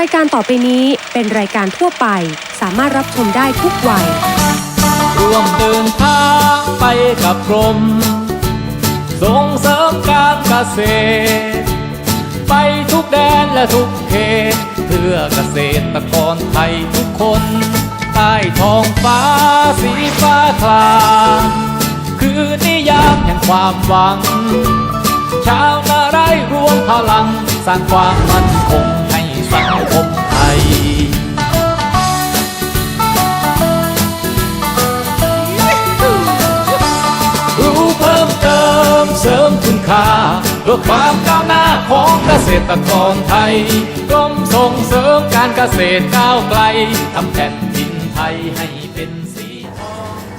รายการต่อไปนี้เป็นรายการทั่วไป สามารถรับชมได้ทุกวัย ร่วมเดินทางไปกับกรม ส่งเสริมการเกษตร ไปทุกแดนและทุกเขต เพื่อเกษตรกรไทยทุกคน ใต้ท้องฟ้าสีฟ้าคลามคือนิยามแห่งความหวัง ชาวนาไร่รวมพลัง สร้างความมั่นคง สังคมไทยรู้เพิ่มเติมเสริมคุณค่าเพื่อความก้าวหน้าของเกษตรกรไทยกรมส่งเสริมการเกษตรก้าวไกลทำแผ่นดินไทยให้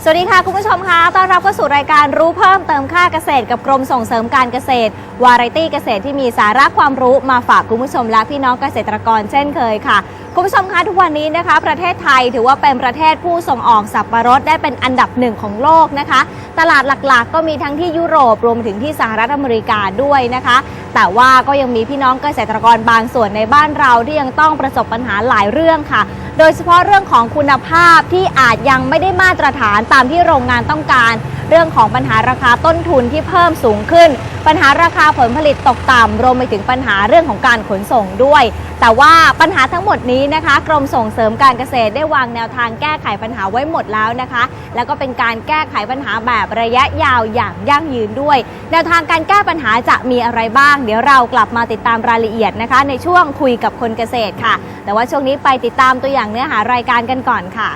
สวัสดีค่ะ คุณผู้ชมคะต้อนรับเข้าสู่รายการรู้เพิ่มเติมค่าเกษตรกับกรมส่งเสริมการเกษตร วาไรตี้เกษตรที่มีสาระความรู้มาฝากคุณผู้ชมและพี่น้องเกษตรกรเช่นเคยค่ะ คุณผู้ชมคะทุกวันนี้นะคะ ประเทศไทยถือว่าเป็นประเทศผู้ส่งออกสับปะรดได้เป็นอันดับหนึ่งของโลกนะคะ ตลาดหลักๆ ก็มีทั้งที่ยุโรปรวมถึงที่สหรัฐอเมริกาด้วยนะคะ แต่ว่าก็ยังมีพี่น้องเกษตรกรบางส่วนในบ้านเราที่ยังต้องประสบปัญหาหลายเรื่องค่ะ โดยเฉพาะเรื่องของคุณภาพที่อาจยังไม่ได้มาตรฐานตามที่โรงงานต้องการ เรื่องของปัญหาราคาต้นทุนที่เพิ่มสูงขึ้น ปัญหาราคาผลผลิตตกต่ำรวมไปถึงปัญหาเรื่องของการขนส่งด้วย แต่ว่าปัญหาทั้งหมดนี้นะคะ กรมส่งเสริมการเกษตรได้วางแนวทางแก้ไขปัญหาไว้หมดแล้วนะคะ แล้วก็เป็นการแก้ไขปัญหาแบบระยะยาวอย่างยั่งยืนด้วย แนวทางการแก้ปัญหาจะมีอะไรบ้าง เดี๋ยวเรากลับมาติดตามรายละเอียดนะคะ ในช่วงคุยกับคนเกษตรค่ะ แต่ว่าช่วงนี้ไปติดตามตัวอย่างเนื้อหารายการกันก่อนค่ะ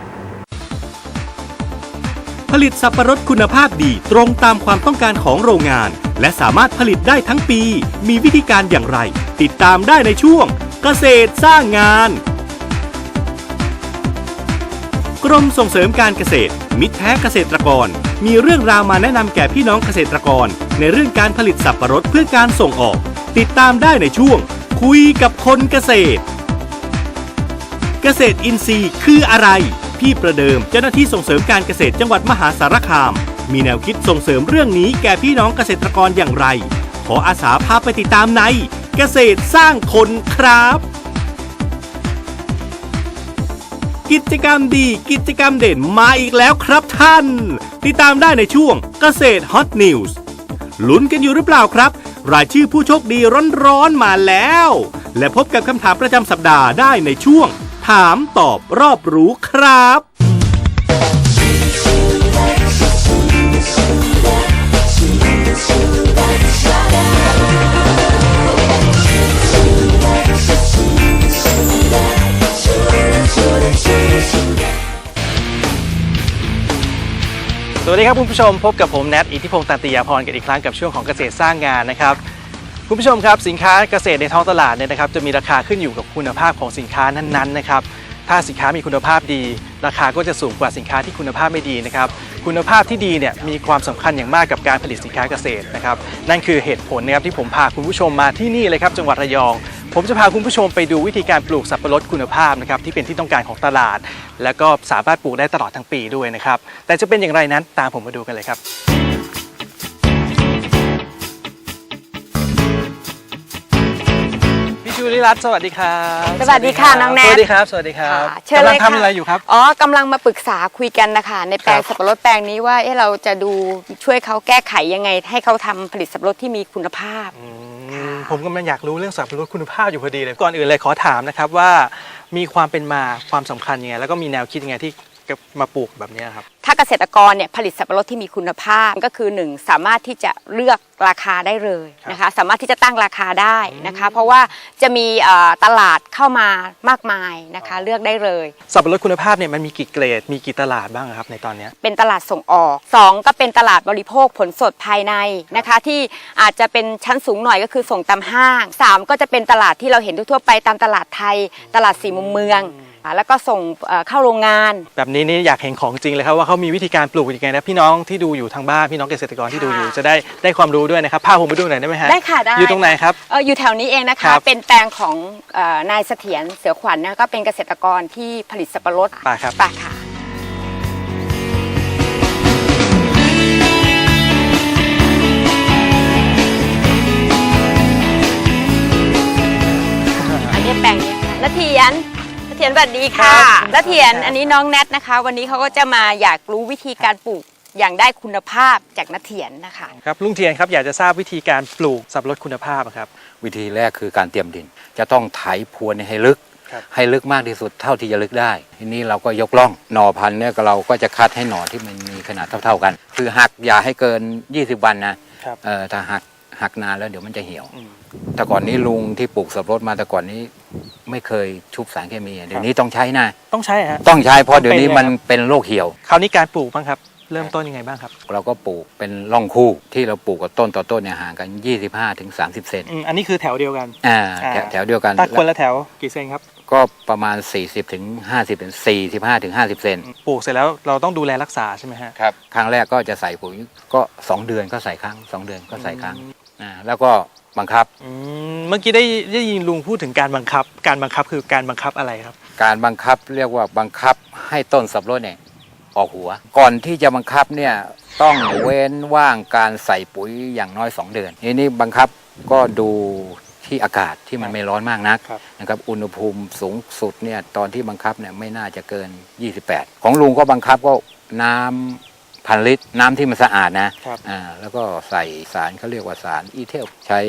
ผลิตสับปะรดคุณภาพดีตรงตามความต้องการของโรงงาน และสามารถผลิตได้ทั้งปี มีวิธีการอย่างไร ติดตามได้ในช่วง เกษตรสร้างงาน กรมส่งเสริมการเกษตร มิตรแท้เกษตรกร มีเรื่องราวมาแนะนำแก่พี่น้องเกษตรกร ในเรื่องการผลิตสับปะรดเพื่อการส่งออก ติดตามได้ในช่วง คุยกับคนเกษตร เกษตรอินทรีย์คืออะไร พี่ประเดิมเจ้าหน้าที่ส่งเสริมการเกษตรจังหวัดมหาสารคาม มีแนวคิดส่งเสริมเรื่องนี้แก่พี่น้องเกษตรกรอย่างไร ขออาสาพาไปติดตามใน เกษตรสร้างคนครับ กิจกรรมดีกิจกรรมเด่นมาอีกแล้วครับท่าน ติดตามได้ในช่วงเกษตรฮอตนิวส์ลุ้นกันอยู่หรือเปล่าครับ รายชื่อผู้โชคดีร้อนๆมาแล้ว และพบกับคำถามประจำสัปดาห์ได้ในช่วง ถามตอบรอบรู้ครับ สวัสดีครับคุณผู้ชมพบกับผมแนทอิทธิพงศ์ตันติยาพรกันอีกครั้งกับช่วงของเกษตรสร้างงานนะครับ คุณผู้ชมครับสินค้าเกษตรในท้องตลาดเนี่ยนะครับจะมีราคาขึ้นอยู่กับคุณภาพของสินค้านั้นๆนะครับ ถ้าสินค้ามีคุณภาพดี ราคาก็จะสูงกว่าสินค้าที่คุณภาพไม่ดีนะครับ คุณภาพที่ดีเนี่ยมีความสำคัญอย่างมากกับการผลิตสินค้าเกษตรนะครับ นั่นคือเหตุผลนะครับที่ผมพาคุณผู้ชมมาที่นี่เลยครับจังหวัดระยอง ผมจะพาคุณผู้ชมไปดูวิธีการปลูกสับปะรดคุณภาพนะครับที่เป็นที่ต้องการของตลาด แล้วก็สามารถปลูกได้ตลอดทั้งปีด้วยนะครับ แต่จะเป็นอย่างไรนั้นตามผมมาดูกันเลยครับ พี่ชูริรัตน์สวัสดีครับสวัสดีค่ะน้องแนทสวัสดีครับ สวัสดีครับค่ะเชิญเลยกำลังค่ะทำอะไรอยู่ครับ อ๋อกำลังมาปรึกษาคุยกันนะคะในแปลงครับสับปะรดแปลงนี้ว่าเอ๊ะเราจะดูช่วยเขาแก้ไขยังไง ให้เขาทำผลิตสับปะรดที่มีคุณภาพอืมผมกำลังอยากรู้เรื่องสับปะรดคุณภาพอยู่พอดีเลยก่อนอื่นเลยขอถามนะครับว่ามีความเป็นมาความสำคัญยังไงแล้วก็มีแนวคิดยังไงที่ มาปลูกแบบนี้ครับ ถ้าเกษตรกรเนี่ยผลิตสับปะรดที่มีคุณภาพก็คือหนึ่งสามารถที่จะเลือกราคาได้เลยนะคะ สามารถที่จะตั้งราคาได้นะคะ เพราะว่าจะมีเอ่อตลาดเข้ามามากมายนะคะ เลือกได้เลย สับปะรดคุณภาพเนี่ยมันมีกี่เกรด มีกี่ตลาดบ้างครับในตอนเนี้ยเป็นตลาดส่งออก 2 ก็เป็นตลาดบริโภคผลสดภายในนะคะ ที่อาจจะเป็นชั้นสูงหน่อยก็คือส่งตามห้าง 3 ก็จะเป็นตลาดที่เราเห็นทั่วๆไปตามตลาดไทย ตลาดสี่มุมเมืองอ่า แล้วก็ส่งเอ่อเข้าโรงงาน แบบนี้นี่อยากเห็นของจริงเลยครับว่าเขามีวิธีการปลูกยังไงนะพี่น้องที่ดูอยู่ทางบ้านพี่น้องเกษตรกรที่ดูอยู่ค่ะจะได้ได้ความรู้ด้วยนะครับพาผมไปดูหน่อยได้ไหมฮะได้ค่ะได้อยู่ตรงไหนครับเอออยู่แถวนี้เองนะครัคะบเป็นแปลงของเอ่อนายเสถียรเสือขวัญนะก็เป็นเกษตรกรที่ผลิตสับปะรดไปครับไปค่ะอันนี้แปลงนี้ค่ะแล้วเถียนนัก เถียนสวัสดีค่ะ ครับนักเถียนอันนี้น้องแนทนะคะ วันนี้เขาก็จะมาอยากรู้วิธีการปลูกอย่างได้คุณภาพจากนักเถียนนะคะ ครับลุงเทียนครับอยากจะทราบวิธีการปลูกสับปะรดคุณภาพอะครับ วิธีแรกคือการเตรียมดิน จะต้องไถพรวนให้ลึก ครับ ให้ลึกมากที่สุดเท่าที่จะลึกได้ ทีนี้เราก็ยกล่องหน่อพันธุ์เนี่ยก็เราก็จะคัดให้หน่อที่มันมีขนาดเท่า ๆกัน คือหักอย่าให้เกิน 20 วันนะครับ เออถ้าหักหักนานแล้วเดี๋ยวมันจะเหี่ยว อืม แต่ก่อนนี้ลุงที่ปลูกสับปะรดมาแต่ก่อนนี้ ไม่เคยชุบสารเคมีเดี๋ยวนี้ต้องใช้นะต้องใช้ฮะ ต้องใช้เพราะเดี๋ยวนี้เป็นไงมันครับเป็นโรคเหี่ยว คราวนี้การปลูกบ้างครับ เริ่มต้นยังไงบ้างครับ เราก็ปลูกเป็นร่องคู่ที่เราปลูกกับต้นต่อต้นเนี่ยห่างกัน 25-30ถึง30 เซนอืมอันนี้คือแถวเดียวกันอ่าอ่าแถวแถวเดียวกันตัดคนละแถวกี่เซนครับก็ประมาณ 40ถึง50ถึง45ถึง50 เซนปลูกเสร็จแล้วเราต้องดูแลรักษาใช่ไหมฮะครับครั้งแรกก็จะใส่ปุ๋ยก็ 2 เดือนก็ใส่ครั้ง 2 เดือนก็ใส่ครั้งอ่าแล้วก็ บังคับ อืมเมื่อกี้ได้ได้ยินลุงพูดถึงการบังคับ การบังคับคือการบังคับอะไรครับ การบังคับเรียกว่าบังคับให้ต้นสับปะรดเนี่ยออกหัว ก่อนที่จะบังคับเนี่ยต้องเว้นว่างการใส่ปุ๋ยอย่างน้อย 2 เดือนทีนี้บังคับก็ดูที่อากาศที่มันไม่ร้อนมากนักครับ นะครับอุณหภูมิสูงสุดเนี่ยตอนที่บังคับเนี่ยไม่น่าจะเกิน 28 ของลุงก็บังคับก็น้ำ พันลิตรน้ำที่มันสะอาดนะครับอ่าแล้วก็ใส่สารเขาเรียกว่าสารอีเทลใช้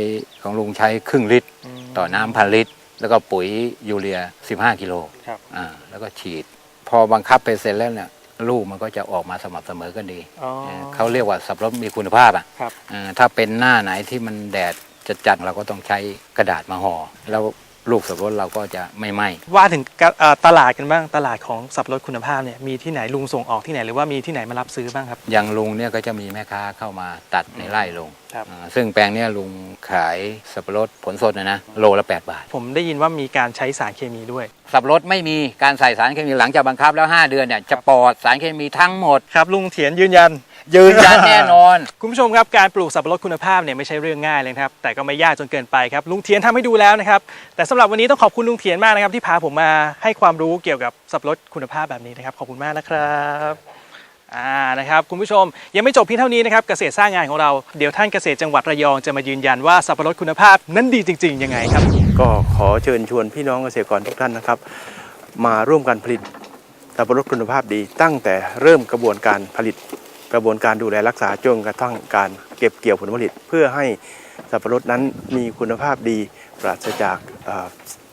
ของลุงใช้ครึ่งลิตร ม ต่อน้ำพันลิตร แล้วก็ปุ๋ยยูเรีย 15 กิโลครับ อ่าแล้วก็ฉีด พอบังคับไปเสร็จแล้วเนี่ยลูกมันก็จะออกมาสม่ำเสมอกันดีอ๋อเออเขาเรียกว่าสับปะรดมีคุณภาพอะ ครับ เออถ้าเป็นหน้าไหนที่มันแดดจัดๆเราก็ต้องใช้กระดาษมาห่อแล้ว ลูกสับปะรดเราก็จะไม่ไหม้ว่าถึงกะเอ่อตลาดกันบ้างตลาดของสับปะรดคุณภาพเนี่ยมีที่ไหนลุงส่งออกที่ไหนหรือว่ามีที่ไหนมารับซื้อบ้างครับ อย่างลุงเนี่ยก็จะมีแม่ค้าเข้ามาตัดในไร่ลุงครับ อ่าซึ่งแปลงเนี้ยลุงขายสับปะรดผลสดนะนะโลละ 8 บาท ผมได้ยินว่ามีการใช้สารเคมีด้วย สับปะรดไม่มีการใส่สารเคมีหลังจากบังคับแล้ว 5 เดือนเนี่ยจะปลอดสารเคมีทั้งหมด ครับลุงเถียนยืนยัน ยืนยันแน่นอน คุณผู้ชมครับการปลูกสับปะรดคุณภาพเนี่ยไม่ใช่เรื่องง่ายเลยนะครับแต่ก็ไม่ยากจนเกินไปครับลุงเทียนทำให้ดูแล้วนะครับแต่สำหรับวันนี้ต้องขอบคุณลุงเทียนมากนะครับที่พาผมมาให้ความรู้เกี่ยวกับสับปะรดคุณภาพแบบนี้นะครับขอบคุณมากนะครับอ่านะครับคุณผู้ชมยังไม่จบเพียงเท่านี้นะครับเกษตรสร้างงานของเราเดี๋ยวท่านเกษตรจังหวัดระยองจะมายืนยันว่าสับปะรดคุณภาพนั้นดีจริง ๆ ยังไงครับ ก็ขอเชิญชวนพี่น้องเกษตรกรทุกท่านนะครับ มาร่วมกันผลิตสับปะรดคุณภาพดีตั้งแต่เริ่มกระบวนการผลิต กระบวนการดูแลรักษาจนกระทั่งการเก็บเกี่ยวผลผลิต เพื่อให้สับปะรดนั้นมีคุณภาพดีปราศจาก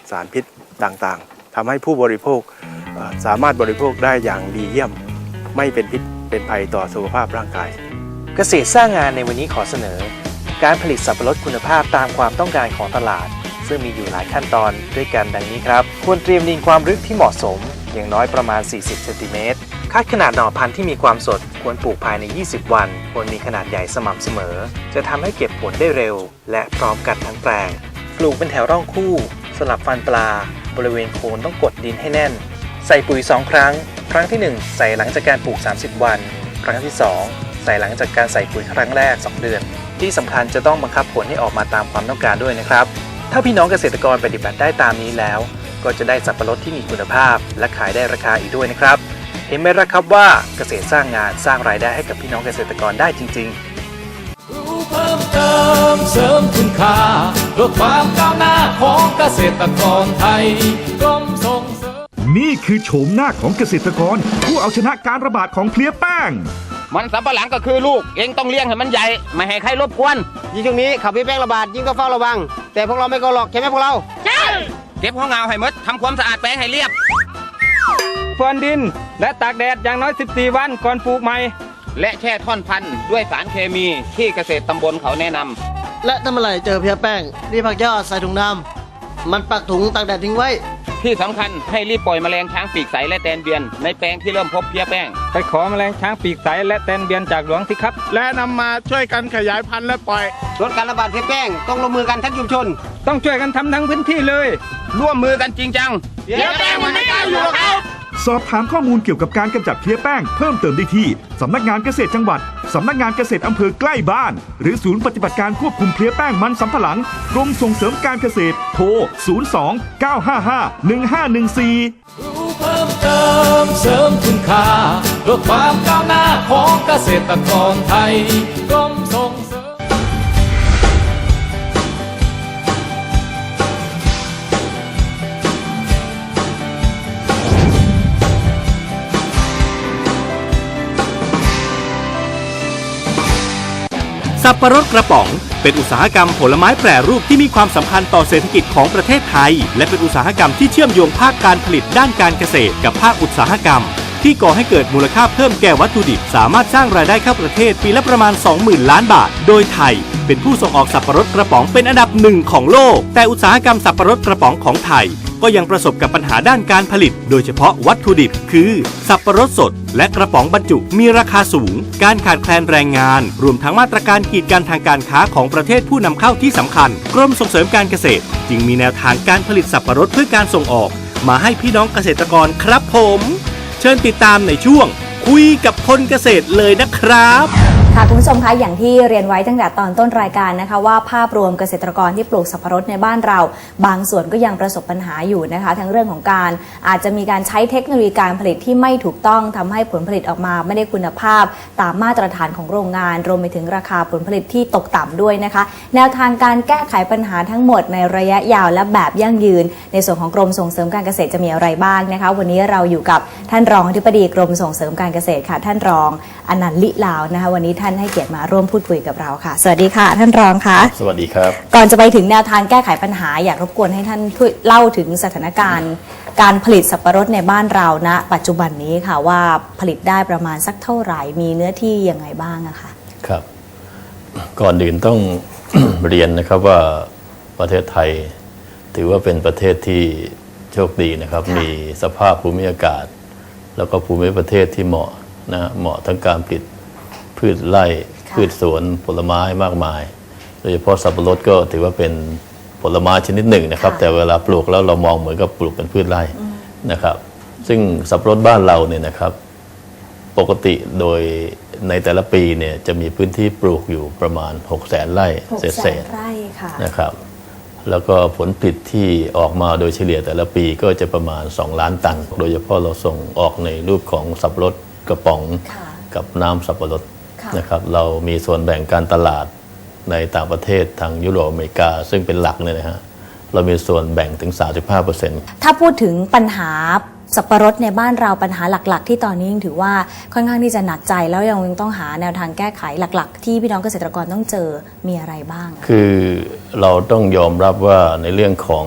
สารพิษต่างๆทำให้ผู้บริโภคสามารถบริโภคได้อย่างดีเยี่ยม ไม่เป็นพิษเป็นภัยต่อสุขภาพร่างกาย เกษตรสร้างงานในวันนี้ขอเสนอ การผลิตสับปะรดคุณภาพตามความต้องการของตลาด ซึ่งมีอยู่หลายขั้นตอนด้วยกันดังนี้ครับ ควรเตรียมดินความลึกที่เหมาะสม อย่างน้อยประมาณ 40เซนติเมตร คัดขนาดหน่อพันธุ์ที่มีความสดควรปลูกภายใน 20 วัน ควรมีขนาดใหญ่สม่ำเสมอ จะทำให้เก็บผลได้เร็ว และพร้อมกันทั้งแปลง ปลูกเป็นแถวร่องคู่ สลับฟันปลา บริเวณโคนต้องกดดินให้แน่น ใส่ปุ๋ย 2 ครั้ง ครั้งที่ 1 ใส่หลังจากการปลูก 30 วัน ครั้งที่ 2 ใส่หลังจากการใส่ปุ๋ยครั้งแรก 2 เดือน ที่สำคัญจะต้องบังคับผลให้ออกมาตามความต้องการด้วยนะครับ ถ้าพี่น้องเกษตรกรปฏิบัติได้ตามนี้แล้ว ก็จะได้สับปะรดที่มีคุณภาพ และขายได้ราคาอีกด้วยนะครับ ห็นไหมล่ะครับว่าเกษตรสร้างงานสร้างรายได้ให้กับพี่น้องเกษตรกรได้จริง ๆ รู้เพิ่มเติมเสริมคุณค่าลดความก้าวหน้าของเกษตรกรไทยกรมส่งเสริมนี่คือโฉมหน้าของเกษตรกร ผู้เอาชนะการระบาดของเพลี้ยแป้งมันสำปะหลังก็คือลูก เองต้องเลี้ยงให้มันใหญ่ ไม่ให้ใครรบกวน ยิ่งช่วงนี้ขับพี่แป้งระบาดยิ่งก็เฝ้าระวัง แต่พวกเราไม่ก็หรอกใช่ไหมพวกเราเก็บห้องเงาให้หมดทำความสะอาดแปลงให้เรียบ ฟอนดิน และตากแดดอย่างน้อย 14 วันก่อนปลูกใหม่ และแช่ท่อนพันธุ์ด้วยสารเคมีที่เกษตรตำบลเขาแนะนำและถ้าเมื่อไหร่เจอเพียแป้งรีบผักยอดใส่ถุงดำมันปักถุงตากแดดทิ้งไว้ ที่สำคัญให้รีบปล่อยแมลงช้างปีกใสและแตนเบียน ในแปลงที่เริ่มพบเพลี้ยแป้ง ไปขอแมลงช้างปีกใสและแตนเบียนจากหลวงสิครับ และนำมาช่วยกันขยายพันธุ์และปล่อยลดการระบาดเพียแป้งต้องร่วมมือกันทั้งชุมชน ต้องช่วยกันทำทั้งพื้นที่เลย ร่วมมือกันจริงจังเพียแป้งมันไม่ได้อยู่ครับ สอบถามข้อมูลเกี่ยวกับการกำจัดเพลี้ยแป้งเพิ่มเติมได้ที่ สำนักงานเกษตรจังหวัด สำนักงานเกษตรอำเภอใกล้บ้าน หรือศูนย์ปฏิบัติการควบคุมเพลี้ยแป้งมันสำปะหลัง กรมส่งเสริมการเกษตร โทร 02 955 1514 รู้เพิ่มเติมเสริมคุณค่าลดความก้าวหน้าของเกษตรกรไทยกรม สับปะรดกระป๋อง เป็นอุตสาหกรรมผลไม้แปรรูปที่มีความสำคัญต่อเศรษฐกิจของประเทศไทย และเป็นอุตสาหกรรมที่เชื่อมโยงภาคการผลิตด้านการเกษตร กับภาคอุตสาหกรรม ที่ก่อให้เกิดมูลค่าเพิ่มแก่วัตถุดิบ สามารถสร้างรายได้เข้าประเทศปีละประมาณ 20,000 ล้านบาท โดยไทย เป็นผู้ส่งออกสับปะรดกระป๋องเป็นอันดับหนึ่งของโลก แต่อุตสาหกรรมสับปะรดกระป๋องของไทย ก็ยังประสบกับปัญหาด้านการผลิต โดยเฉพาะวัตถุดิบ คือ สับปะรดสด และกระป๋องบรรจุมีราคาสูง การขาดแคลนแรงงาน รวมทั้งมาตรการกีดกันทางการค้าของประเทศผู้นำเข้าที่สำคัญ กรมส่งเสริมการเกษตร จึงมีแนวทางการผลิตสับปะรดเพื่อการส่งออก มาให้พี่น้องเกษตรกรครับผม เชิญติดตามในช่วง คุยกับคนเกษตรเลยนะครับ ค่ะคุณผู้ชมคะอย่างที่เรียนไว้ตั้งแต่ตอนต้นรายการนะคะ ว่าภาพรวมเกษตรกรที่ปลูกสับปะรดในบ้านเรา บางส่วนก็ยังประสบปัญหาอยู่นะคะ ทั้งเรื่องของการอาจจะมีการใช้เทคโนโลยีการผลิตที่ไม่ถูกต้องทำให้ผลผลิตออกมาไม่ได้คุณภาพ ตามมาตรฐานของโรงงาน รวมไปถึงราคาผลผลิตที่ตกต่ำด้วยนะคะ แนวทางการแก้ไขปัญหาทั้งหมดในระยะยาวและแบบยั่งยืน ในส่วนของกรมส่งเสริมการเกษตรจะมีอะไรบ้างนะคะ วันนี้เราอยู่กับท่านรองอธิบดีกรมส่งเสริมการเกษตรค่ะ ท่านรองอนันต์ลิลาวนะคะวันนี้ท่านให้เกียรติมาร่วมพูดคุยกับเราค่ะ สวัสดีค่ะ ท่านรองคะสวัสดีครับ ก่อนจะไปถึงแนวทางแก้ไขปัญหา อยากรบกวนให้ท่านช่วยเล่าถึงสถานการณ์ การผลิตสับปะรดในบ้านเราณปัจจุบันนี้ค่ะว่าผลิตได้ประมาณสักเท่าไหร่มีเนื้อที่ยังไงบ้างอะคะครับ ก่อนอื่นต้อง เรียนนะครับว่าประเทศไทย ถือว่าเป็นประเทศที่โชคดีนะครับ มีสภาพภูมิอากาศ แล้วก็ภูมิประเทศที่เหมาะ นะเหมาะทั้งการผลิตพืชไร่พืชสวนผลไม้มากมาย โดยเฉพาะสับปะรดก็ถือว่าเป็นผลไม้ชนิดหนึ่งนะครับ แต่เวลาปลูกแล้วเรามองเหมือนกับปลูกเป็นพืชไร่นะครับ ซึ่งสับปะรดบ้านเราเนี่ยนะครับ ปกติโดยในแต่ละปีเนี่ยจะมีพื้นที่ปลูกอยู่ประมาณ 6 0แสนไร่หกเศษแสเศนษไร่ค่ะๆนะครับ แล้วก็ผลผลิตที่ออกมาโดยเฉลี่ยแต่ละปีก็จะประมาณ 2 ล้านตัน โดยเฉพาะเราส่งออกในรูปของสับปะรด กระป๋องค่ะกับน้ำสับปะรดค่ะนะครับเรามีส่วนแบ่งการตลาดในต่างประเทศทางยุโรปอเมริกา ซึ่งเป็นหลักเนี่ยนะฮะเรามีส่วนแบ่งถึง 35%ถ้าพูดถึงปัญหาสับปะรดในบ้านเราปัญหาหลักๆ ที่ตอนนี้ยังถือว่าค่อนข้างที่จะหนักใจแล้วยังต้องหาแนวทางแก้ไขหลัก ๆ ที่พี่น้องเกษตรกรต้องเจอมีอะไรบ้างอะคือเราต้องยอมรับว่าในเรื่องของ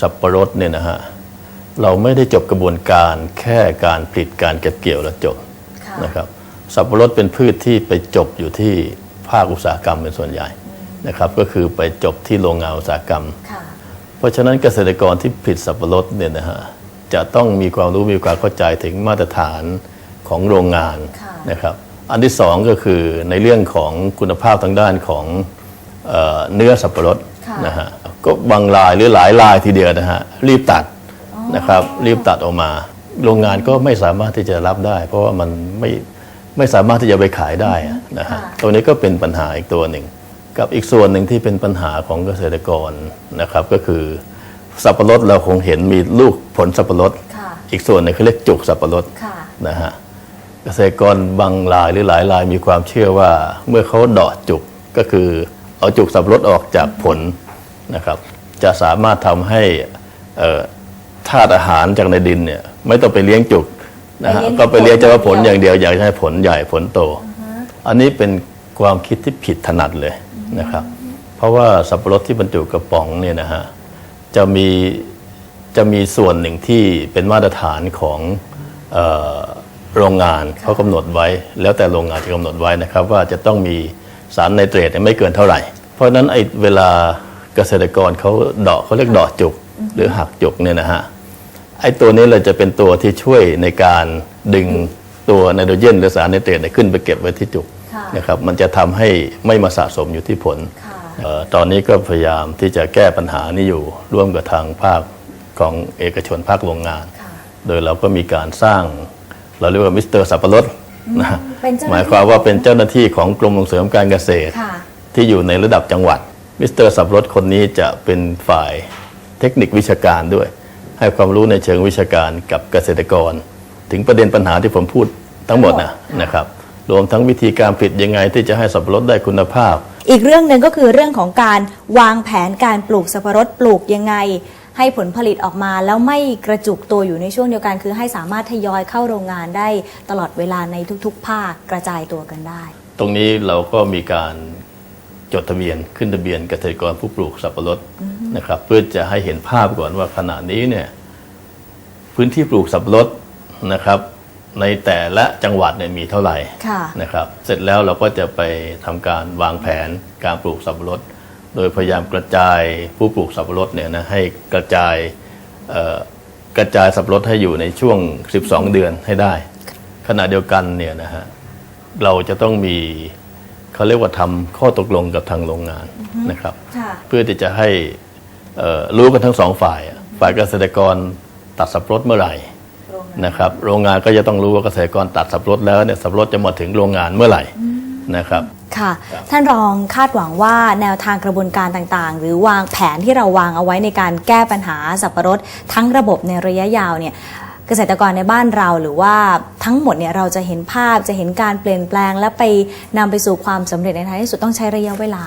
สับปะรดเนี่ยนะฮะเราไม่ได้จบกระบวนการแค่การผลิตการเก็บเกี่ยวแล้วจบ นะครับสับปะรดเป็นพืชที่ไปจบอยู่ที่ภาคอุตสาหกรรมเป็นส่วนใหญ่นะครับก็คือไปจบที่โรงงานอุตสาหกรรมค่ะเพราะฉะนั้นเกษตรกรที่ผลิตสับปะรดเนี่ยนะฮะจะต้องมีความรู้มีความเข้าใจถึงมาตรฐานของโรงงานค่ะนะครับอันที่สองก็คือในเรื่องของคุณภาพทางด้านของเอ่อเนื้อสับปะรดค่ะนะฮะก็บางรายหรือหลายรายทีเดียวนะฮะรีบตัดนะครับรีบตัดออกมา โรงงานก็ไม่สามารถที่จะรับได้ เพราะว่ามันไม่ไม่สามารถที่จะไปขายได้อะนะฮะตรงนี้ก็เป็นปัญหาอีกตัวหนึ่ง กับอีกส่วนหนึ่งที่เป็นปัญหาของเกษตรกรนะครับ ก็คือสับปะรดเราคงเห็นมีลูกผลสับปะรดค่ะอีกส่วนหนึงเขาเรียกจุกสับปะรดค่ะนะฮะเกษตรกรบางรายหรือหลายรายมีความเชื่อว่าเมื่อเขาเดาะจุกก็คือเอาจุกสับปะรดออกจากผลนะครับ จะสามารถทำให้เอ่อ ธาตุอาหารจากในดินเนี่ยไม่ต้องไปเลี้ยงจุกนะฮะไปเลี้ยงก็ไปเลี้ยงเฉพาะผลผลออย่างเดียวเดียวอยากให้ผลใหญ่ผลโต อันนี้เป็นความคิดที่ผิดถนัดเลยนะครับ เพราะว่าสับปะรดที่บรรจุกระป๋องเนี่ยนะฮะจะมีจะมีส่วนหนึ่งที่เป็นมาตรฐานของเออโรงงานเขากำหนดไว้ แล้วแต่โรงงานจะกำหนดไว้นะครับ ว่าจะต้องมีสารไนเตรตเนี่ยไม่เกินเท่าไหร่ เพราะฉะนั้นไอ้เวลาเกษตรกรเขาเดาะเขาเรียกเดาะจุกหรือหักจุกเนี่ยนะฮะ ไอ้ตัวนี้เลยจะเป็นตัวที่ช่วยในการดึงตัวไนโตรเจนหรือสารไนเตรตเนี่ยขึ้นไปเก็บไว้ที่จุกค่ะนะครับมันจะทำให้ไม่มาสะสมอยู่ที่ผลค่ะ เอ่อตอนนี้ก็พยายามที่จะแก้ปัญหานี้อยู่ร่วมกับทางภาคของเอกชนภาคโรงงาน ค่ะ โดยเราก็มีการสร้าง เราเรียกว่ามิสเตอร์สับปะรดนะฮะเป็นเจ้าหน้าที่ หมายความว่าเป็นเจ้าหน้าที่ของกรมส่งเสริมการเกษตร ค่ะ ที่อยู่ในระดับจังหวัดมิสเตอร์สับรถคนนี้จะเป็นฝ่ายเทคนิควิชาการด้วย ให้ความรู้ในเชิงวิชาการกับเกษตรกร ถึงประเด็นปัญหาที่ผมพูดทั้งหมดนะนะครับรวมทั้งวิธีการผลิตยังไงที่จะให้สับปะรดได้คุณภาพ อีกเรื่องหนึ่งก็คือเรื่องของการวางแผนการปลูกสับปะรดปลูกยังไง ให้ผลผลิตออกมาแล้วไม่กระจุกตัวอยู่ในช่วงเดียวกัน คือให้สามารถทยอยเข้าโรงงานได้ตลอดเวลาในทุกๆ ภาคกระจายตัวกันได้ ตรงนี้เราก็มีการจดทะเบียนขึ้นทะเบียนเกษตรกรผู้ปลูกสับปะรด นะครับ เพื่อจะให้เห็นภาพก่อนว่าขณะนี้เนี่ยพื้นที่ปลูกสับปะรดนะครับ ในแต่ละจังหวัดเนี่ยมีเท่าไหร่ค่ะนะครับ เสร็จแล้วเราก็จะไปทำการวางแผนการปลูกสับปะรดโดยพยายามกระจายผู้ปลูกสับปะรดเนี่ยนะให้กระจายเอ่อกระจายสับปะรดให้อยู่ในช่วง 12 เดือนให้ได้ ขณะเดียวกันเนี่ยนะฮะเราจะต้องมีเขาเรียกว่าทำข้อตกลงกับทางโรงงานนะครับค่ะเพื่อที่จะให้เอ่อ รู้กันทั้งสองฝ่ายอะฝ่ายเกษตรกรตัดสับปะรดเมื่อไหร่นะครับโรงงานก็จะต้องรู้ว่าเกษตรกรตัดสับปะรดแล้วเนี่ยสับปะรดจะมาถึงโรงงานเมื่อไหร่นะครับค่ะ ท่านรองคาดหวังว่าแนวทางกระบวนการต่างๆ หรือวางแผนที่เราวางเอาไว้ในการแก้ปัญหาสับปะรดทั้งระบบในระยะยาวเนี่ยเกษตรกรในบ้านเราหรือว่าทั้งหมดเนี่ยเราจะเห็นภาพจะเห็นการเปลี่ยนแปลง และไปนำไปสู่ความสำเร็จในท้ายที่สุดต้องใช้ระยะเวลา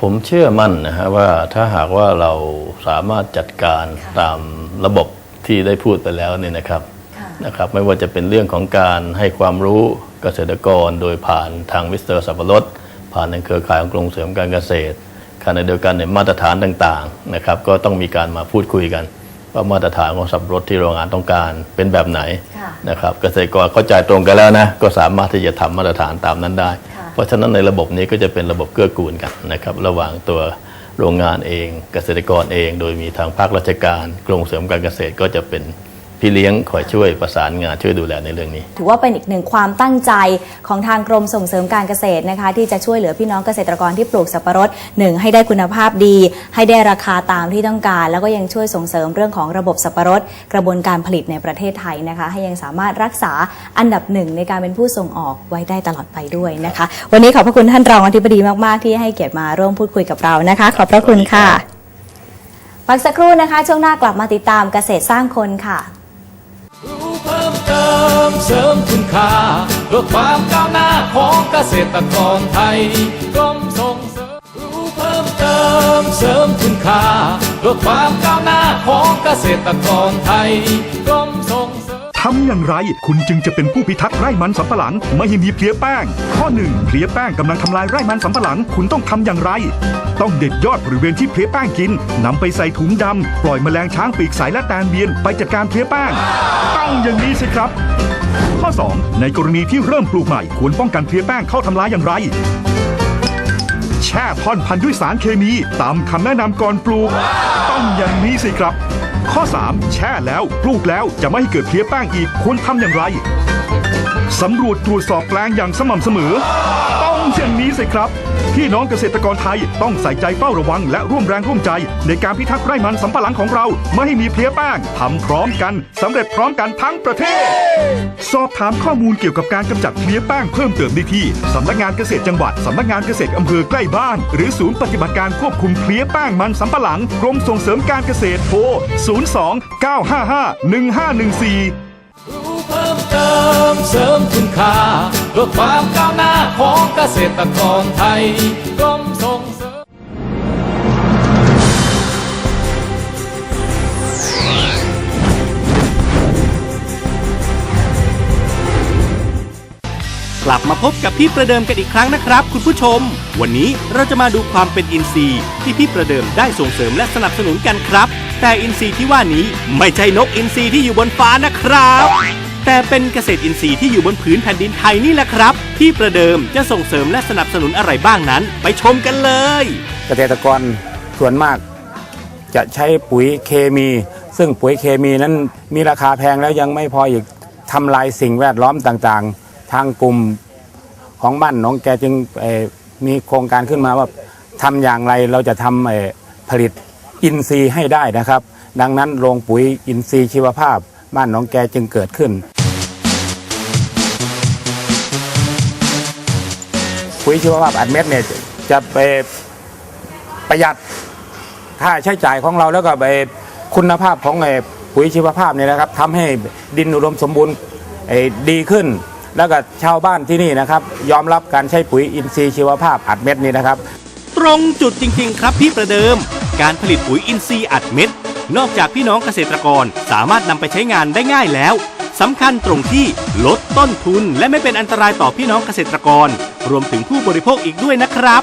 ผมเชื่อมั่นนะฮะว่าถ้าหากว่าเราสามารถจัดการตามระบบที่ได้พูดไปแล้วเนี่ยนะครับนะครับไม่ว่าจะเป็นเรื่องของการให้ความรู้เกษตรกรโดยผ่านทางมิสเตอร์สับปะรดผ่านทางเครือข่ายของกรมเสริมการเกษตรขณะเดียวกันในยมาตรฐานต่างๆนะครับก็ต้องมีการมาพูดคุยกัน ว่ามาตรฐานของสับปะรดที่โรงงานต้องการเป็นแบบไหนค่ะนะครับเกษตรกรเข้าใจตรงกันแล้วนะก็สามารถที่จะทำมาตรฐานตามนั้นได้ เพราะฉะนั้นในระบบนี้ก็จะเป็นระบบเกื้อกูลกันนะครับระหว่างตัวโรงงานเองเกษตรกรเอง โดยมีทางภาคราชการกรมเสริมการเกษตรก็จะเป็น พี่เลี้ยงคอยช่วยประสานงานช่วยดูแลในเรื่องนี้ ถือว่าเป็นอีกหนึ่งความตั้งใจของทางกรมส่งเสริมการเกษตรนะคะ ที่จะช่วยเหลือพี่น้องเกษตรกรที่ปลูกสับปะรดหนึ่งให้ได้คุณภาพดี ให้ได้ราคาตามที่ต้องการ แล้วก็ยังช่วยส่งเสริมเรื่องของระบบสับปะรด กระบวนการผลิตในประเทศไทยนะคะ ให้ยังสามารถรักษาอันดับหนึ่งในการเป็นผู้ส่งออกไว้ได้ตลอดไปด้วยนะคะ วันนี้ขอบพระคุณท่านรองอธิบดีมากๆที่ให้เกียรติมาร่วมพูดคุยกับเรานะคะ ขอบพระคุณค่ะพักสักครู่นะคะ ช่วงหน้ากลับมาติดตามเกษตรสร้างคนค่ะรู้ เติมเสริมคุณค่าลดความก้าวหน้าของเกษตรกรไทยกรมส่งเสริมรู้เพิ่มเติมเสริมคุณค่าลดความก้าวหน้าของเกษตรกรไทยกรมส่งเสริมำอย่างไร คุณจึงจะเป็นผู้พิทักษ์ไร่มันสำปะหลัง ไม่ให้มีเพลี้ยแป้ง ข้อ 1 เพลี้ยแป้งกำลังทำลายไร่มันสำปะหลัง คุณต้องทำอย่างไร ต้องเด็ดยอดบริเวณที่เพลี้ยแป้งกินนำไปใส่ถุงดำปล่อยแมลงช้างปีกสายและแตนเบียนไปจัดการเพลี้ยแป้งต้องอย่างนี้สิครับ ข้อ 2 ในกรณีที่เริ่มปลูกใหม่ควรป้องกันเพลี้ยแป้งเข้าทำลายอย่างไรแช่ท่อนพันด้วยสารเคมีตามคำแนะนำก่อนปลูก ต้องอย่างนี้สิครับ ข้อ 3 แช่แล้วปลูกแล้วจะไม่ให้เกิดเพลี้ยแป้งอีกควรทำอย่างไรสำรวจตรวจสอบแปลงอย่างสม่ำเสมอ ต้องอย่างนี้สิครับ พี่น้องเกษตรกรไทยต้องใส่ใจเฝ้าระวัง และร่วมแรงร่วมใจ ในการพิทักษ์ไร่มันสำปะหลังของเรา ไม่ให้มีเพลี้ยแป้งทำพร้อมกันสำเร็จพร้อมกันทั้งประเทศ สอบถามข้อมูลเกี่ยวกับการกำจัดเพลี้ยแป้งเพิ่มเติมได้ที่สำนักงานเกษตรจังหวัดสำนักงานเกษตรอำเภอใกล้บ้าน หรือศูนย์ปฏิบัติการควบคุมเพลี้ยแป้งมันสำปะหลังกรมส่งเสริมการเกษตรโทร 02 955 1514 ริมเติมเสริมคุณค่าลดความก้าวหน้าของเกษตรกรไทยกรมส่งเสริมกลับมาพบกับพี่ประเดิมกันอีกครั้งนะครับ คุณผู้ชม วันนี้เราจะมาดูความเป็นอินทรีย์ที่พี่ประเดิมได้ส่งเสริมและสนับสนุนกันครับ แต่อินทรีย์ที่ว่านี้ไม่ใช่นกอินทรีย์ที่อยู่บนฟ้านะครับ แต่เป็นเกษตรอินทรีย์ที่อยู่บนผืนแผ่นดินไทยนี่แหละครับพี่ประเดิมจะส่งเสริมและสนับสนุนอะไรบ้างนั้น ไปชมกันเลย เกษตรกรส่วนมากจะใช้ปุ๋ยเคมี ซึ่งปุ๋ยเคมีนั้นมีราคาแพงแล้วยังไม่พออีกทำลายสิ่งแวดล้อมต่างๆ ทางกลุ่มของบ้านหน้องแกจึงมีโครงการขึ้นมาว่าทำอย่างไรเราจะทำผลิตอินทรีย์ให้ได้นะครับ ดังนั้นโรงปุ๋ยอินทรีย์ชีวภาพบ้านหน้องแกจึงเกิดขึ้น ปุ๋ยชีวภาพอัดเม็ดเนี่ยจะไปประหยัดค่าใช้จ่ายของเราแล้วก็ไปคุณภาพของไอ้ปุ๋ยชีวภาพเนี่ยนะครับทำให้ดินอุดมสมบูรณ์ไอ้ดีขึ้น แล้วก็ชาวบ้านที่นี่นะครับ ยอมรับการใช้ปุ๋ยอินทรีย์ชีวภาพอัดเม็ดนี้นะครับ ตรงจุดจริง ๆ ครับพี่ประเดิม การผลิตปุ๋ยอินทรีย์อัดเม็ดนอกจากพี่น้องเกษตรกรสามารถนำไปใช้งานได้ง่ายแล้ว สำคัญตรงที่ลดต้นทุนและไม่เป็นอันตรายต่อพี่น้องเกษตรกร รวมถึงผู้บริโภคอีกด้วยนะครับ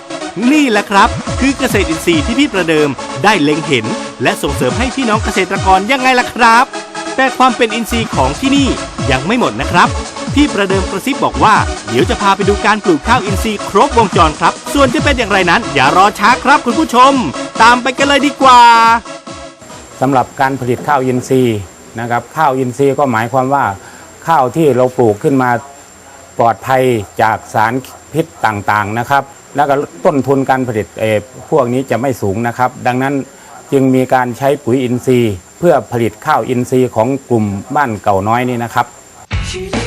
นี่แหละครับ คือเกษตรอินทรีย์ที่พี่ประเดิมได้เล็งเห็น และส่งเสริมให้พี่น้องเกษตรกรยังไงล่ะครับ แต่ความเป็นอินทรีย์ของที่นี่ยังไม่หมดนะครับพี่ประเดิมกระซิบบอกว่า เดี๋ยวจะพาไปดูการปลูกข้าวอินทรีย์ครบวงจรครับ ส่วนจะเป็นอย่างไรนั้น อย่ารอช้าครับคุณผู้ชม ตามไปกันเลยดีกว่าสำหรับการผลิตข้าวอินทรีย์ นะครับข้าวอินทรีย์ก็หมายความว่าข้าวที่เราปลูกขึ้นมาปลอดภัยจากสารพิษต่างๆนะครับ แล้วก็ต้นทุนการผลิตเอพวกนี้จะไม่สูงนะครับ ดังนั้นจึงมีการใช้ปุ๋ยอินทรีย์ เพื่อผลิตข้าวอินทรีย์ของกลุ่มบ้านเก่าน้อยนี่นะครับ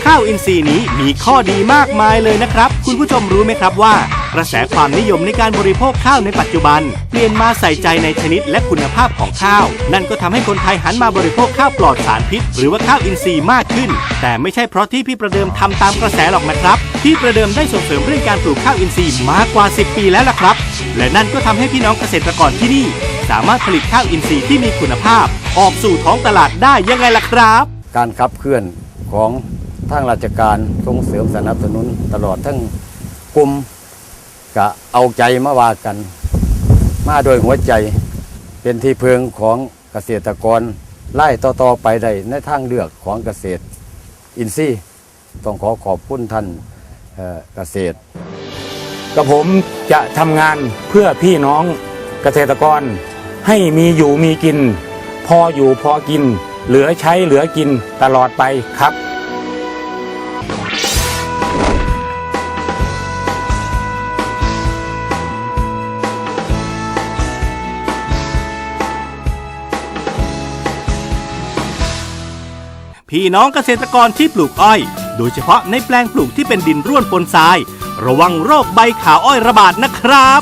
ข้าวอินทรีย์นี้มีข้อดีมากมายเลยนะครับ คุณผู้ชมรู้ไหมครับว่า ระแสความนิยมในการบริโภคข้าวในปัจจุบัน เปลี่ยนมาใส่ใจในชนิดและคุณภาพของข้าว นั่นก็ทำให้คนไทยหันมาบริโภคข้าวปลอดสารพิษ หรือว่าข้าวอินทรีย์มากขึ้น แต่ไม่ใช่เพราะที่พี่ประเดิมทำตามกระแสหรอกนะครับพี่ประเดิมได้ส่งเสริมเรื่องการปลูกข้าวอินทรีย์มากกว่า 10 ปีแล้วล่ะครับ และนั่นก็ทำให้พี่น้องเกษตรกรที่นี่ สามารถผลิตข้าวอินทรีย์ที่มีคุณภาพ ออกสู่ท้องตลาดได้ยังไงล่ะครับ การขับเคลื่อนของทางราชการส่งเสริมสนับสนุนตลอดทั้งกลุ่ม กะเอาใจมาว่ากัน มาโดยหัวใจเป็นที่เพิงของเกษตรกรไล่ต่อๆไปได้ในทางเลือกของเกษตร อินทรีย์ต้องขอขอบคุณท่านเเกษตรกับผมจะทำงานเพื่อพี่น้องเกษตรกร ให้มีอยู่มีกิน พออยู่พอกิน เหลือใช้เหลือกินตลอดไปครับ พี่น้องเกษตรกรที่ปลูกอ้อย โดยเฉพาะในแปลงปลูกที่เป็นดินร่วนปนทราย ระวังโรคใบขาวอ้อยระบาดนะครับ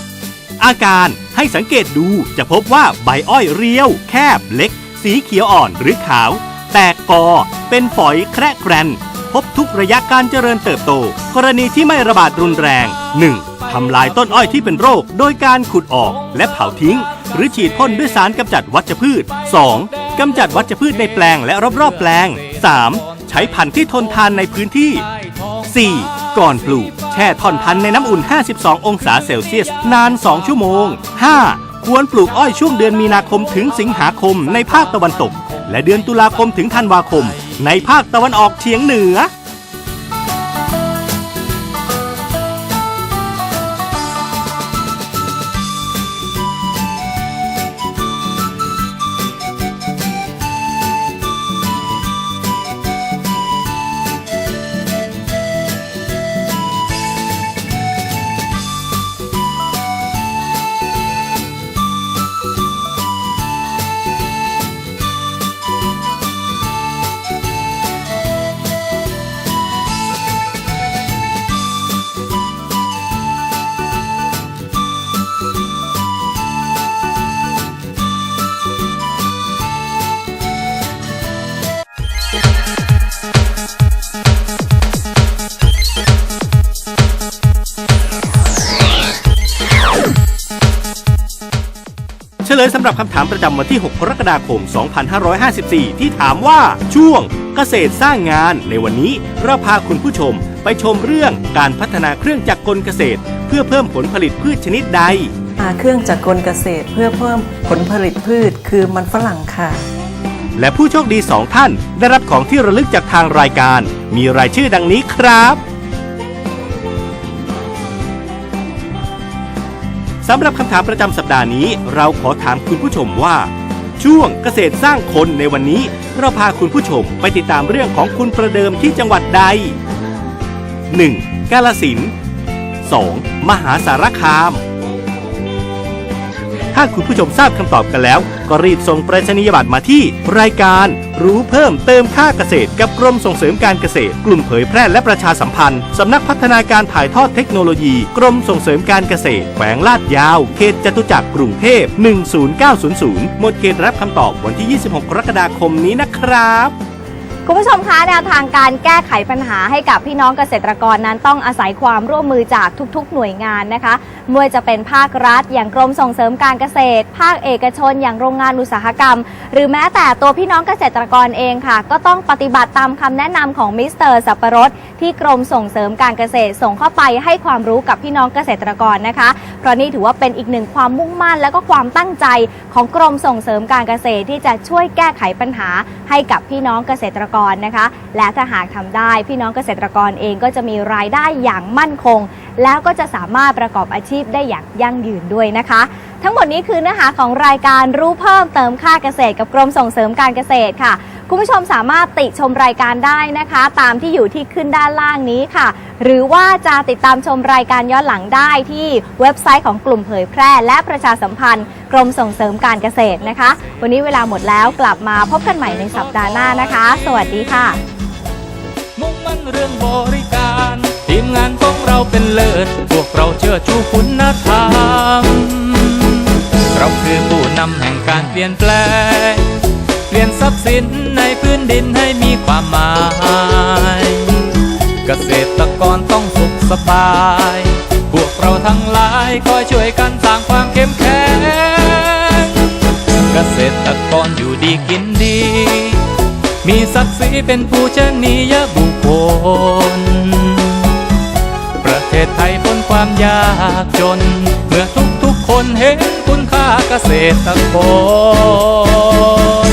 อาการให้สังเกตดูจะพบว่าใบอ้อยเรียว แคบเล็ก สีเขียวอ่อนหรือขาว แตกกอ เป็นฝอยแคระแกรนพบทุกระยะการเจริญเติบโต กรณีที่ไม่ระบาดรุนแรง 1. ทำลายต้นอ้อยที่เป็นโรค โดยการขุดออกและเผาทิ้ง หรือฉีดพ่นด้วยสารกำจัดวัชพืช 2. กำจัดวัชพืชในแปลงและรอบๆแปลง 3. ใช้พันธุ์ที่ทนทานในพื้นที่ 4. ก่อนปลูก แช่ท่อนพันธุ์ในน้ำอุ่น 52 องศาเซลเซียส นาน 2 ชั่วโมง 5. ควรปลูกอ้อยช่วงเดือนมีนาคมถึงสิงหาคมในภาคตะวันตก และเดือนตุลาคมถึงธันวาคม ในภาคตะวันออกเฉียงเหนือ เฉลยสำหรับคำถามประจำวันที่ 6 กรกฎาคม 2554 ที่ถามว่าช่วงเกษตรสร้างงาน ในวันนี้เราพาคุณผู้ชมไปชมเรื่องการพัฒนาเครื่องจักรกลเกษตร เพื่อเพิ่มผลผลิตพืชชนิดใดหาเครื่องจักรกลเกษตรเพื่อเพิ่มผลผลิตพืชคือมันฝรั่งค่ะ และผู้โชคดี 2 ท่าน ได้รับของที่ระลึกจากทางรายการ มีรายชื่อดังนี้ครับ สำหรับคำถามประจำสัปดาห์นี้ เราขอถามคุณผู้ชมว่า ช่วงเกษตรสร้างคนในวันนี้ เราพาคุณผู้ชมไปติดตามเรื่องของคุณประเดิมที่จังหวัดใด 1. กาลสิน 2. มหาสารคาม ถ้าคุณผู้ชมทราบคำตอบกันแล้ว ก็รีบส่งไปรษณียบัตรมาที่ รายการรู้เพิ่มเติมค่าเกษตร กับกรมส่งเสริมการเกษตร กลุ่มเผยแพร่และประชาสัมพันธ์สำนักพัฒนาการถ่ายทอดเทคโนโลยี กรมส่งเสริมการเกษตรแขวงลาดยาว เขตจตุจักรกรุงเทพ10900หมดเขตรับคำตอบวันที่ 26 กรกฎาคมนี้นะครับ คุณผู้ชมคะแนวทางการแก้ไขปัญหาให้กับพี่น้องเกษตรกรนั้นต้องอาศัยความร่วมมือจากทุกๆ หน่วยงานนะคะไม่ว่าจะเป็นภาครัฐ อย่างกรมส่งเสริมการเกษตร ภาคเอกชน อย่างโรงงานอุตสาหกรรม หรือแม้แต่ตัวพี่น้องเกษตรกรเองค่ะ ก็ต้องปฏิบัติตามคำแนะนำของมิสเตอร์สับปะรดที่กรมส่งเสริมการเกษตร ส่งเข้าไปให้ความรู้กับพี่น้องเกษตรกรนะคะ เพราะนี่ถือว่าเป็นอีกหนึ่งความมุ่งมั่นและก็ความตั้งใจของกรมส่งเสริมการเกษตรที่จะช่วยแก้ไขปัญหาให้กับพี่น้องเกษตรกรนะคะ และถ้าหากทำได้พี่น้องเกษตรกรเองก็จะมีรายได้อย่างมั่นคง แล้วก็จะสามารถประกอบอาชีพได้อย่างยั่งยืนด้วยนะคะ ทั้งหมดนี้คือเนื้อหาของรายการรู้เพิ่มเติมค่าเกษตรกับกรมส่งเสริมการเกษตรค่ะ คุณผู้ชมสามารถติชมรายการได้นะคะ ตามที่อยู่ที่ขึ้นด้านล่างนี้ค่ะ หรือว่าจะติดตามชมรายการย้อนหลังได้ที่เว็บไซต์ของกลุ่มเผยแพร่ และประชาสัมพันธ์กรมส่งเสริมการเกษตรนะคะ วันนี้เวลาหมดแล้วกลับมาพบกันใหม่ในสัปดาห์หน้านะคะ สวัสดีค่ะมุ่งมั่นเรื่องบริการ ทีมงานของเราเป็นเลิศ พวกเราเชื่อชูคุณธรรม เราคือผู้นำแห่งการเปลี่ยนแปลง เปลี่ยนทรัพย์สินในพื้นดินให้มีความหมาย เกษตรกรต้องสุขสบาย พวกเราทั้งหลายคอยช่วยกันสร้างความเข้มแข็ง เกษตรกรอยู่ดีกินดี มีศักดิ์ศรีเป็นผู้ชนียบุคคล ประเทศไทยพ้นความยากจนเมื่อทุกๆคน เห็นคุณค่าเกษตรกร